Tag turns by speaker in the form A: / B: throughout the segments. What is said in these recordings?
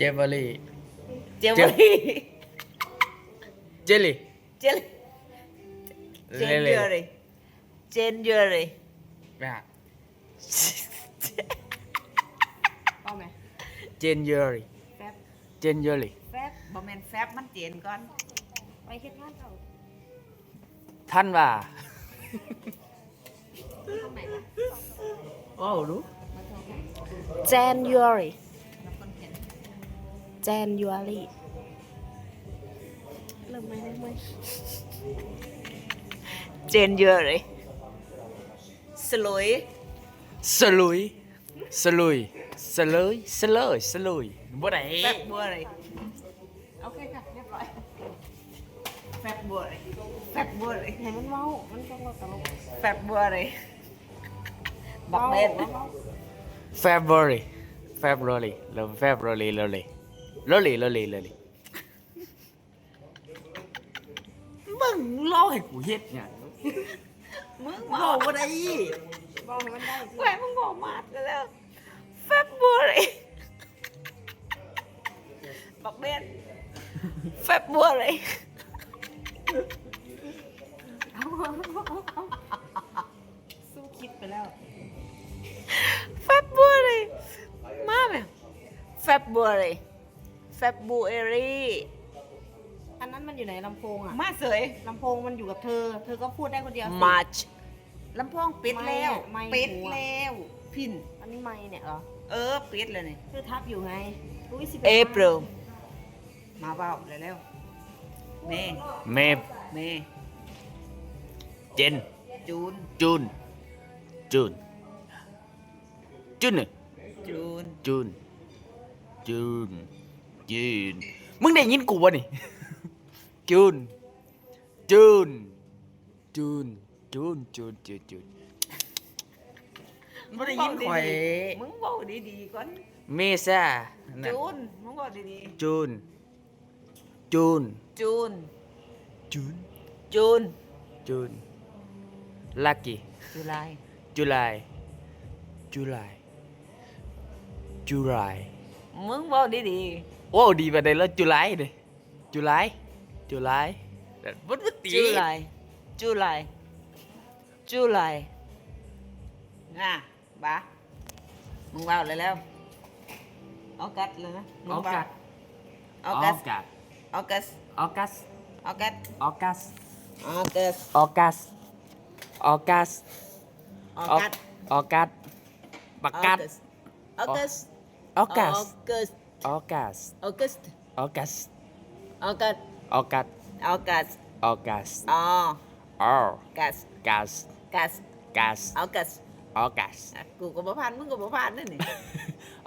A: Jelly. Jelly. Jelly. Jelly. January. January. Dạ. Con mẹ. January.
B: Feb. January. Feb. Bọn mình
A: Feb mắt tiền con. Mày khét mắt đâu.
B: Thân và. Wow đúng.
A: January. January เริ่มไหมเริ่มไหม
C: เจนเยอรี่สลวย
B: สลุยสลุยสลุยสลุยสลุยบ่ได้
C: แฟบบัวเลย
A: โอเคค่ะเรียบร้อย
C: แฟบบัวเลยแฟบบัวเลย
A: ให้มันเว้ามันต้องเราตลก
C: แฟบบัวเลยบักเบน
A: ว้า
B: February February เริ่ม February เลยเลย ลอเลยเลยเลยมึงรอให้กูเฮ็ดเนี่
C: มึง
B: บ
C: อก
B: ว่าได้
A: บอกมันได้
C: แหวมึงบอกมาแล้วเฟบบุรีบอกเบนเฟบบุ
A: รีสู้คิดไปแล้ว
C: เฟบบุรีมาไหมเฟบบุรี เอรี่
A: อันนั้นมันอยู่ไหนลำโพงอะ
C: มาเสย
A: ลำโพงมันอยู่กับเธอ เธอก็พูดได้คนเดียวสิ
C: March ลำโพงปิดแล้ว
A: ไม่ไม่
C: ปิด
A: หัว
C: แล้วพิน
A: อันนี้ไม่เนี่ยเหรอ
C: เออปิดเลยนี่
A: เธอทับอยู่ไงอุ้ยสิบ
C: April มาเบาเลยแล้วเมย์
B: เมฟ
C: เมย์
B: เจน
C: จูน
B: จูนจูนจูน
C: จูน
B: จูนจูน จูนมึงได้ยินกูวะนี่ จูนจูนจูนจูนจูนจูนจูนไม่ได้ยินข่อย
C: มึงบอกดีๆก่อน
B: เมซ่าน่ะ
C: จูนมึงบอกดี
B: จูนจูน
C: ๆจูน
B: จูน
C: จูน
B: จูนลักกี้
C: จุลาย
B: จุลายจุลายจุลาย
C: มึงบอกดี
B: Ồ, đi vào đây là chua lái đây Chua lái Chua lái Vứt vứt tí Chua lái Chua lái Chua lái À, bà Mừng vào lại leo Ốc cắt lên
C: á
B: Ốc
C: cắt Ốc cắt Ốc cắt Ốc cắt Ốc cắt Ốc cắt Ốc cắt Ốc cắt Ốc cắt Ốc cắt Ốc cắt Bạc cắt Ốc cắt Ốc cắt Okas. August. Okas. Okat. Okat. Okas. Okas. Oh. Oh. Kas. Kas. Kas.
B: Kas. Okas.
C: Okas. Aku kok
B: bahan, aku
C: kok bahan ini.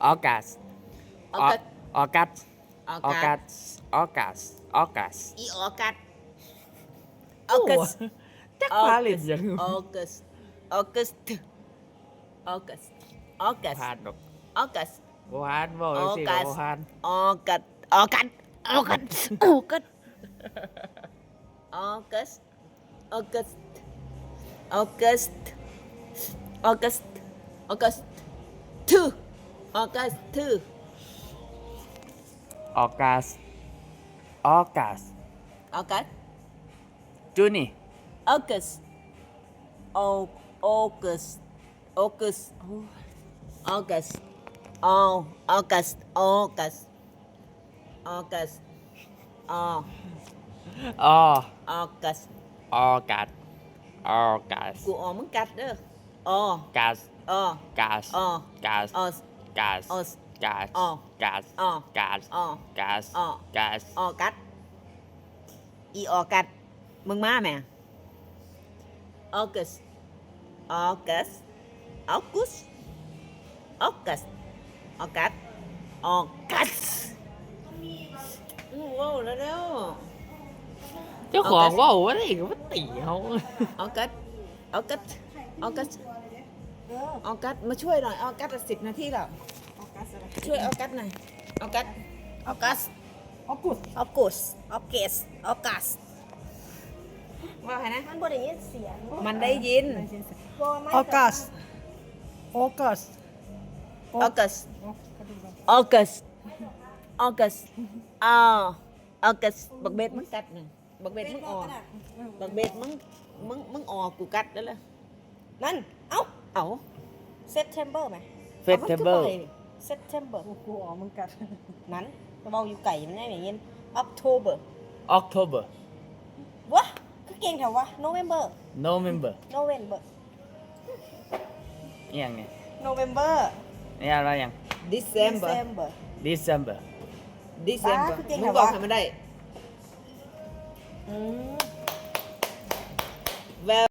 C: Okas. Okat.
B: Okat. Okat.
C: Okas. Okas. I okat. Okas.
B: Tak valid ya. Okas.
C: Okas. Okas. Okas. Okas. Okas.
B: ออกัส
C: เอากัส
B: ออกัสออกัส
C: เอากัส
B: ออกัสปักกัด
C: เอากัส
B: ออกัส
C: เอากัส
B: ออกัส
C: เอากัส
B: ออกัส
C: เอากัส
B: ออกัส
C: เอากัส
B: ออกัส
C: อ๋อ
B: ออ
C: กัส
B: กัส
C: กัส
B: กัส
C: เอากัส
B: ออกัส
C: อ่ะกูก็บ่ผ่านมึงก็บ่ผ่านนั่นนี่
B: ออกัส
C: เอากัส
B: ออกัส
C: เอา
B: ออ
C: กั
B: กั
C: ส
B: สออกัสออกัส
C: อีออกัสเอากัส
B: จักพาเล่นยัง
C: ออกัสออกัสออกัสออกัส
B: ผ่านดอก
C: ออกัส
B: บ่ผ่านบ่เลยสิ
C: ออกัส
B: บ่ผ่าน
C: ออกัสออกัสออกัสออกัสออกัสออกัสออกัส
B: O
C: August August August O. O. August. August, August,
B: Cụ cạch
C: Cô
B: O muốn cạch đó. O. Cắt, O. Cắt,
C: O. Cắt, O. Cắt, O. Cắt, O. Cắt, O. Cắt, O. Cắt,
B: O. Cắt,
C: O cắt,
B: I O
C: cắt, Mừng
B: má mẹ.
C: August. August.
B: August. August.
C: อ๋อ
B: กัส
C: อ๋อ
B: กัส
C: อ๋อ
B: กัส
C: อ๋อ
B: กัส
C: อ๋อ
B: กัส
C: อ๋อกัดอีอ๋อกัดมึงมาแม่ August. August. August. August. August. August. อู้ว้าวแล้วเด้อ
B: เจ้าของว่าว่าอะไรก็มาตีเขา
C: ออกัสออกัสออกัสออกัสมาช่วยหน่อยออกัสสิบนาทีแล้ว
A: ออกัสอะไร
C: ช่วยออกัสหน่อยออกัสออกัส
A: ออกุส
C: ออกุสออเกสออกัสว่าไงนะ
A: มันบ่ได้ยินเสียง
C: มันได้ยิน
A: บ่ไม่
D: ออกัสออกัส
C: ออกัสออกัสอ August อ่า August บักเบ็ดมึงกัดหนึ่งบักเบ็ดมึงออกบักเบ็ดมึงมึงมึงออกกูกัดแล้วล่ะ
A: นั่นเอ้า
C: เอ้า
A: September ไหม
B: September
A: September
D: กูอ๋อมึงกัด
A: นั้นเบาอยู่ไก่มันได้อย่างเงี้ย October
B: October
A: วะก็เก่งแถววะ November
B: November
A: November
B: อหย่างเนี่ย
A: November
B: นี่อะไรอย่าง
C: December
A: December
B: December
C: December
A: อ่าคือเก่ง
C: มึ
A: เหร
C: ง
A: อ
C: บอก
A: วะ
C: ให้มันได้
A: อืม
C: Well